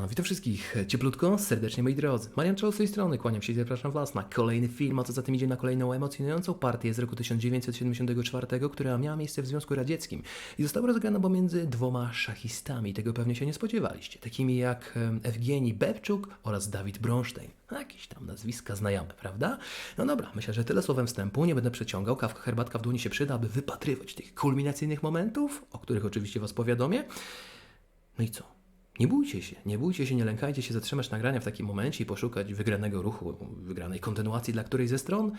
No, witam wszystkich cieplutko, serdecznie moi drodzy. Marian Czoł z tej strony, kłaniam się i zapraszam Was na kolejny film, a co za tym idzie na kolejną emocjonującą partię z roku 1974, która miała miejsce w Związku Radzieckim i została rozegrana pomiędzy dwoma szachistami. Tego pewnie się nie spodziewaliście, takimi jak em, Ewgenii Bebczuk oraz Dawid Bronstein. Jakieś tam nazwiska znajome, prawda? No dobra, myślę, że tyle słowem wstępu, nie będę przeciągał, kawka, herbatka w dłoni się przyda, aby wypatrywać tych kulminacyjnych momentów, o których oczywiście Was powiadomię. No i co? Nie bójcie się, nie bójcie się, nie lękajcie się zatrzymać nagrania w takim momencie i poszukać wygranego ruchu, wygranej kontynuacji dla którejś ze stron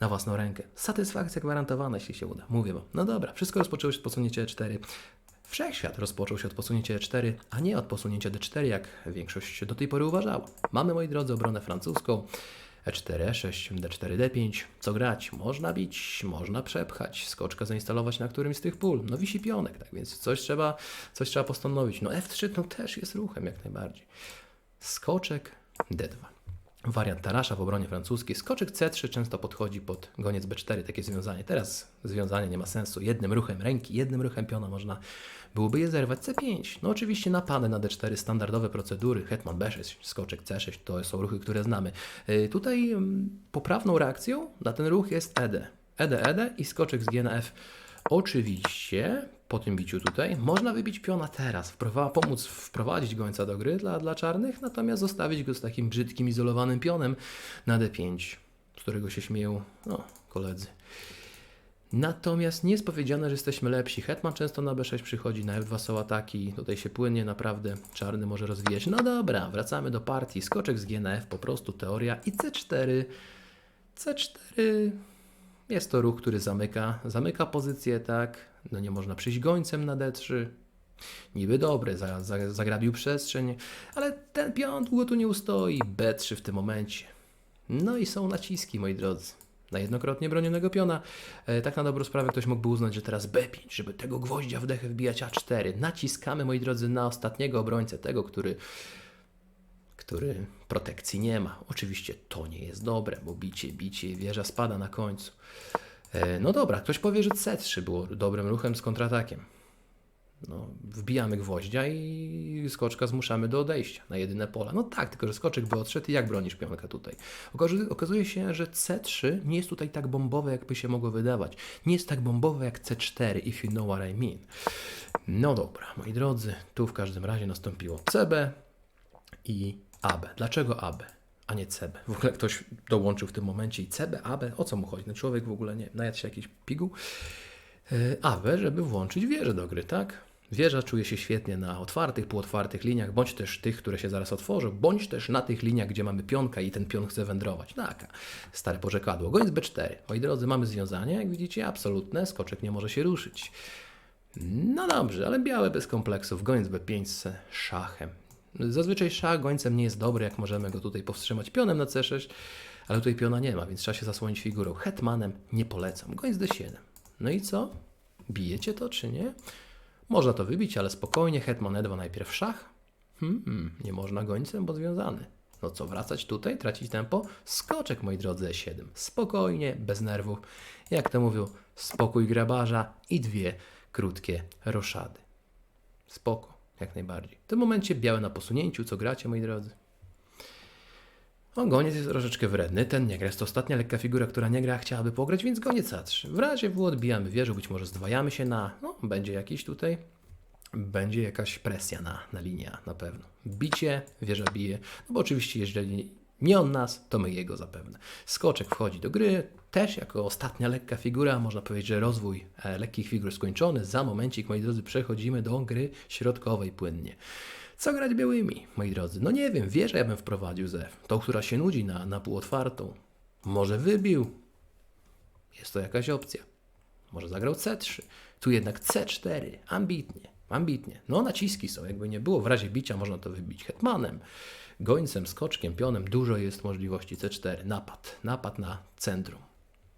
na własną rękę. Satysfakcja gwarantowana, jeśli się uda. Mówię wam. No dobra, wszystko rozpoczęło się od posunięcia E4. Wszechświat rozpoczął się od posunięcia E4, a nie od posunięcia D4, jak większość do tej pory uważała. Mamy, moi drodzy, obronę francuską. E E4, E6, D4, D5. Co grać? Można bić, można przepchać, skoczka zainstalować na którymś z tych pól. No wisi pionek, tak więc coś trzeba, coś trzeba postanowić. No F3 no też jest ruchem jak najbardziej. Skoczek D2. Wariant Tarasza w obronie francuskiej. Skoczek C3 często podchodzi pod goniec B4, takie związanie. Teraz związanie nie ma sensu. Jednym ruchem ręki, jednym ruchem piona można byłoby je zerwać. C5. No oczywiście napady na D4, standardowe procedury. Hetman B6, skoczek C6 to są ruchy, które znamy. Yy, Tutaj mm, poprawną reakcją na ten ruch jest ED. ED, ED i skoczek z G na F. Oczywiście po tym biciu tutaj można wybić piona teraz, pomóc wprowadzić gońca do gry dla, dla czarnych, natomiast zostawić go z takim brzydkim, izolowanym pionem na D5, z którego się śmieją no, koledzy. Natomiast nie jest powiedziane, że jesteśmy lepsi. Hetman często na B6 przychodzi, na F2 są ataki, tutaj się płynnie naprawdę czarny może rozwijać. No dobra, wracamy do partii. Skoczek z G na F, po prostu teoria i C4. C4 jest to ruch, który zamyka, zamyka pozycję, tak? No nie można przyjść gońcem na D3. Niby dobry, za, za, zagrabił przestrzeń, ale ten pion długo tu nie ustoi. B3 w tym momencie. No i są naciski, moi drodzy. Na jednokrotnie bronionego piona. E, tak na dobrą sprawę ktoś mógłby uznać, że teraz B5, żeby tego gwoździa w dechę wbijać A4. Naciskamy, moi drodzy, na ostatniego obrońcę, tego, który który protekcji nie ma. Oczywiście to nie jest dobre, bo bicie, bicie, wieża spada na końcu. E, No dobra, ktoś powie, że C3 było dobrym ruchem z kontratakiem. No, wbijamy gwoździa i skoczka zmuszamy do odejścia na jedyne pole. No tak, tylko że skoczek by odszedł i jak bronisz pionka tutaj? Okazu- Okazuje się, że C3 nie jest tutaj tak bombowe, jakby się mogło wydawać. Nie jest tak bombowe jak C4, if you know what I mean. No dobra, moi drodzy, tu w każdym razie nastąpiło CB, i AB. Dlaczego AB, a nie CB? W ogóle ktoś dołączył w tym momencie i CB, AB, o co mu chodzi? No człowiek w ogóle nie, najadł się jakiś piguł. Yy, AB, żeby włączyć wieżę do gry, tak? Wieża czuje się świetnie na otwartych, półotwartych liniach, bądź też tych, które się zaraz otworzą, bądź też na tych liniach, gdzie mamy pionka i ten pion chce wędrować. Tak, stare porzekadło. Goniec B4. Moi drodzy, mamy związanie, jak widzicie, absolutne, skoczek nie może się ruszyć. No dobrze, ale białe bez kompleksów. Goniec B5 z szachem. Zazwyczaj szach gońcem nie jest dobry, jak możemy go tutaj powstrzymać pionem na C6, ale tutaj piona nie ma, więc trzeba się zasłonić figurą. Hetmanem nie polecam. Goniec D7. No i co? Bijecie to czy nie? Można to wybić, ale spokojnie. Hetman E2 najpierw szach. Hmm, nie można gońcem, bo związany. No co, wracać tutaj, tracić tempo? Skoczek, moi drodzy, E7. Spokojnie, bez nerwów. Jak to mówią, spokój grabarza i dwie krótkie roszady. Spoko, jak najbardziej. W tym momencie białe na posunięciu, co gracie, moi drodzy? O, goniec jest troszeczkę wredny, ten nie gra. Jest to ostatnia lekka figura, która nie gra, chciałaby pograć, więc goniec A3. W razie W odbijamy wieżę, być może zdwajamy się na, no, będzie jakiś tutaj, będzie jakaś presja na, na linię A na pewno. Bicie, wieża bije, no bo oczywiście jeżeli nie on nas, to my jego zapewne. Skoczek wchodzi do gry, też jako ostatnia lekka figura, można powiedzieć, że rozwój e, lekkich figur skończony. Za momencik, moi drodzy, przechodzimy do gry środkowej płynnie. Co grać białymi, moi drodzy? No nie wiem, wieżę ja bym wprowadził z F. Tą, która się nudzi na, na półotwartą. Może wybił. Jest to jakaś opcja. Może zagrał C3. Tu jednak C4. Ambitnie. Ambitnie. No naciski są. Jakby nie było w razie bicia, można to wybić hetmanem, gońcem, skoczkiem, pionem. Dużo jest możliwości C4. Napad. Napad na centrum.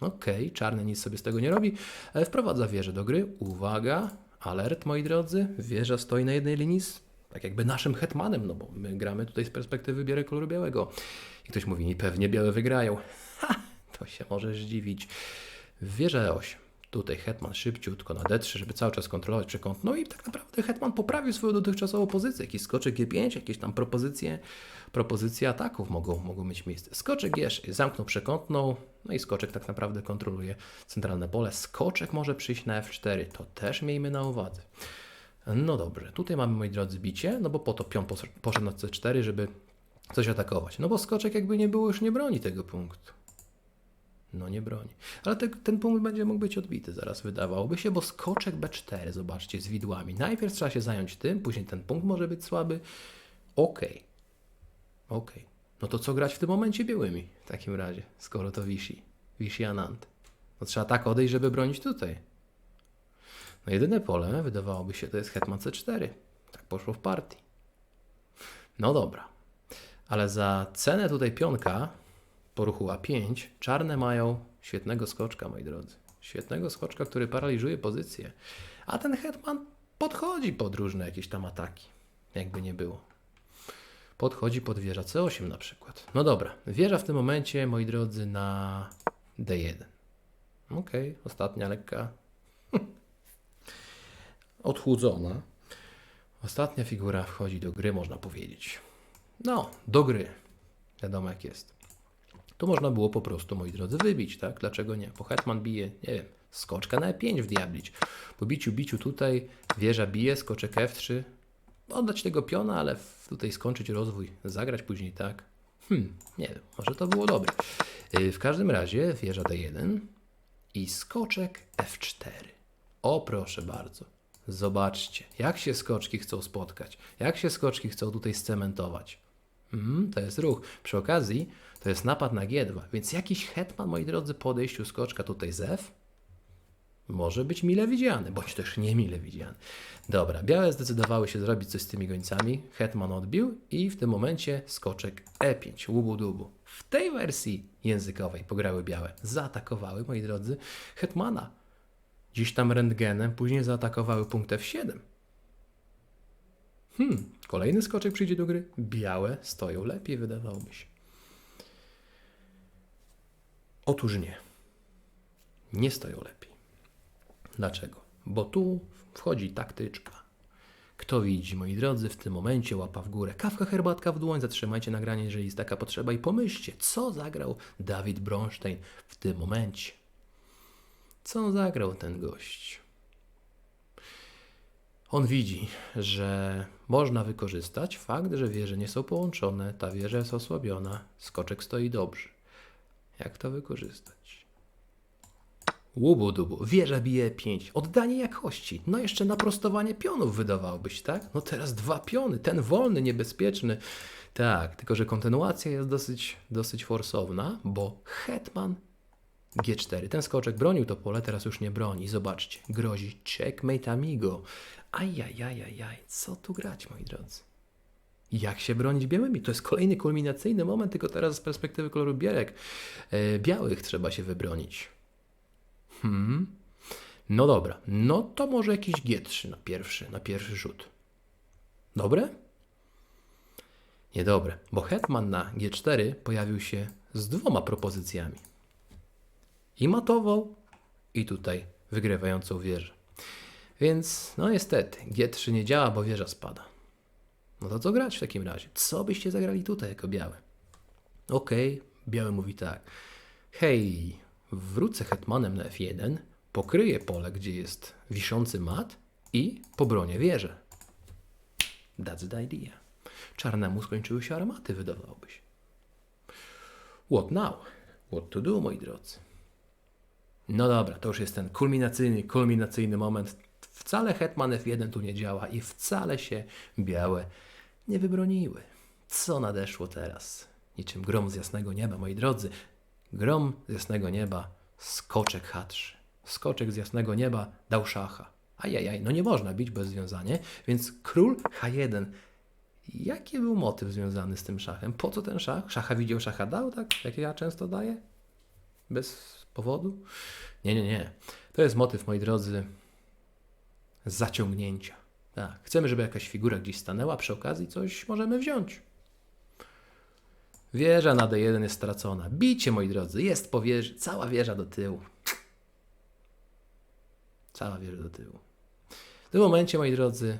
Okej, czarny nic sobie z tego nie robi. E, Wprowadza wieżę do gry. Uwaga, alert moi drodzy. Wieża stoi na jednej linii z tak jakby naszym hetmanem, no bo my gramy tutaj z perspektywy bierę koloru białego. I ktoś mówi mi, pewnie białe wygrają. Ha, to się możesz zdziwić. Wieża E8. Tutaj hetman szybciutko na D3, żeby cały czas kontrolować przekąt. No i tak naprawdę hetman poprawił swoją dotychczasową pozycję. Jakiś skoczek G5, jakieś tam propozycje, propozycje ataków mogą, mogą mieć miejsce. Skoczek G6 zamknął przekątną, no i skoczek tak naprawdę kontroluje centralne pole. Skoczek może przyjść na F4, to też miejmy na uwadze. No dobrze, tutaj mamy, moi drodzy, bicie, no bo po to pion pos- poszedł na C4, żeby coś atakować. No bo skoczek jakby nie było, już nie broni tego punktu. No nie broni. Ale te, ten punkt będzie mógł być odbity zaraz, wydawałoby się, bo skoczek B4, zobaczcie, z widłami. Najpierw trzeba się zająć tym, później ten punkt może być słaby. Okej. Okej. No to co grać w tym momencie białymi w takim razie, skoro to wisi. Wisi Anand. No trzeba tak odejść, żeby bronić tutaj. No jedyne pole, wydawałoby się, to jest hetman C4. Tak poszło w partii. No dobra. Ale za cenę tutaj pionka po ruchu A5 czarne mają świetnego skoczka, moi drodzy. Świetnego skoczka, który paraliżuje pozycję. A ten hetman podchodzi pod różne jakieś tam ataki. Jakby nie było. Podchodzi pod wieża C8 na przykład. No dobra, wieża w tym momencie, moi drodzy, na D1. Okej, ostatnia lekka odchudzona. Ostatnia figura wchodzi do gry, można powiedzieć. No, do gry. Wiadomo jak jest. Tu można było po prostu, moi drodzy, wybić, tak? Dlaczego nie? Bo hetman bije, nie wiem, skoczka na E5 wdiablić. Po biciu, biciu tutaj, wieża bije, skoczek F3. Oddać tego piona, ale w- tutaj skończyć rozwój, zagrać później tak. Hmm, nie wiem, może to było dobre. Yy, W każdym razie wieża D1 i skoczek F4. O proszę bardzo. Zobaczcie, jak się skoczki chcą spotkać, jak się skoczki chcą tutaj scementować. Mhm, to jest ruch. Przy okazji to jest napad na G2, więc jakiś hetman, moi drodzy, po odejściu skoczka tutaj z F może być mile widziany, bądź też nie mile widziany. Dobra, białe zdecydowały się zrobić coś z tymi gońcami, hetman odbił i w tym momencie skoczek E5, łubu dubu. W tej wersji językowej pograły białe, zaatakowały, moi drodzy, hetmana. Dziś tam rentgenem, później zaatakowały punkt F7. Hmm, kolejny skoczek przyjdzie do gry. Białe stoją lepiej, wydawałoby się. Otóż nie. Nie stoją lepiej. Dlaczego? Bo tu wchodzi taktyczka. Kto widzi, moi drodzy, w tym momencie łapa w górę. Kawka, herbatka w dłoń, zatrzymajcie nagranie, jeżeli jest taka potrzeba i pomyślcie, co zagrał Dawid Bronstein w tym momencie. Co zagrał ten gość? On widzi, że można wykorzystać fakt, że wieże nie są połączone, ta wieża jest osłabiona, skoczek stoi dobrze. Jak to wykorzystać? Łubu dubu, wieża bije 5, oddanie jakości, no jeszcze naprostowanie pionów wydawałoby się, tak? No teraz dwa piony, ten wolny, niebezpieczny. Tak, tylko że kontynuacja jest dosyć, dosyć forsowna, bo hetman G4. Ten skoczek bronił to pole, teraz już nie broni. Zobaczcie, grozi checkmate amigo. Ajajajajaj, co tu grać, moi drodzy? Jak się bronić białymi? To jest kolejny kulminacyjny moment, tylko teraz z perspektywy koloru bierek. E, białych trzeba się wybronić. Hmm. No dobra, no to może jakiś G3 na pierwszy, na pierwszy rzut. Dobre? Niedobre, bo hetman na G4 pojawił się z dwoma propozycjami i matował, i tutaj wygrywającą wieżę. Więc, no niestety, G3 nie działa, bo wieża spada. No to co grać w takim razie? Co byście zagrali tutaj jako białe? Okej, biały mówi tak. Hej, wrócę hetmanem na F1, pokryję pole, gdzie jest wiszący mat i pobronię wieżę. That's the idea. Czarnemu skończyły się armaty, wydawałoby się. What now? What to do, moi drodzy? No dobra, to już jest ten kulminacyjny, kulminacyjny moment. Wcale Hetman F1 tu nie działa i wcale się białe nie wybroniły. Co nadeszło teraz? Niczym grom z jasnego nieba, moi drodzy. Grom z jasnego nieba, skoczek H3. Skoczek z jasnego nieba dał szacha. Ajajaj, no nie można bić bez związania, więc król H1. Jaki był motyw związany z tym szachem? Po co ten szach? Szacha widział, szacha dał, tak? Jak ja często daję? Bez powodu? Nie, nie, nie. To jest motyw, moi drodzy, zaciągnięcia. Tak. Chcemy, żeby jakaś figura gdzieś stanęła, przy okazji coś możemy wziąć. Wieża na D1 jest stracona. Bicie, moi drodzy, jest po wieży, cała wieża do tyłu. Cała wieża do tyłu. W tym momencie, moi drodzy,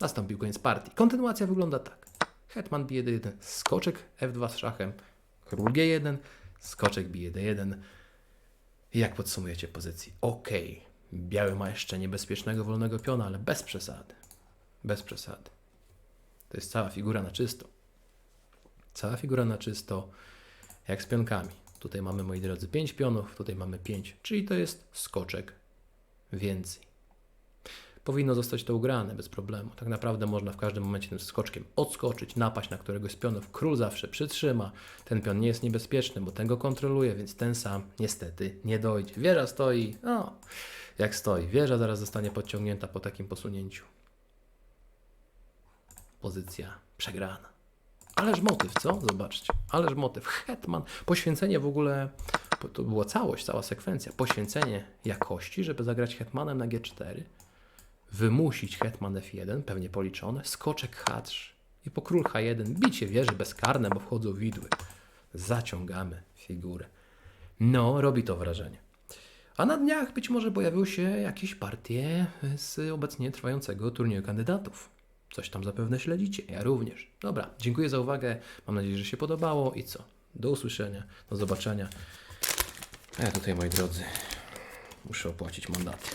nastąpił koniec partii. Kontynuacja wygląda tak. Hetman bije D1, skoczek F2 z szachem, król G1, skoczek bije D1. I Jak podsumujecie pozycji? Okej, biały ma jeszcze niebezpiecznego wolnego piona, ale bez przesady. Bez przesady. To jest cała figura na czysto. Cała figura na czysto, jak z pionkami. Tutaj mamy, moi drodzy, 5 pionów, tutaj mamy 5, czyli to jest skoczek więcej. Powinno zostać to ugrane bez problemu. Tak naprawdę można w każdym momencie tym skoczkiem odskoczyć, napaść na któregoś z pionów. Król zawsze przytrzyma. Ten pion nie jest niebezpieczny, bo ten go kontroluje, więc ten sam niestety nie dojdzie. Wieża stoi, no, jak stoi. Wieża zaraz zostanie podciągnięta po takim posunięciu. Pozycja przegrana. Ależ motyw, co? Zobaczcie. Ależ motyw. Hetman. Poświęcenie w ogóle, to była całość, cała sekwencja. Poświęcenie jakości, żeby zagrać hetmanem na G4. Wymusić hetman F1, pewnie policzone. Skoczek H3. I po król H1 bicie wieży bezkarne, bo wchodzą widły. Zaciągamy figurę. No, robi to wrażenie. A na dniach być może pojawią się jakieś partie z obecnie trwającego turnieju kandydatów. Coś tam zapewne śledzicie, ja również. Dobra, dziękuję za uwagę. Mam nadzieję, że się podobało i co? Do usłyszenia, do zobaczenia. A ja tutaj, moi drodzy, muszę opłacić mandaty.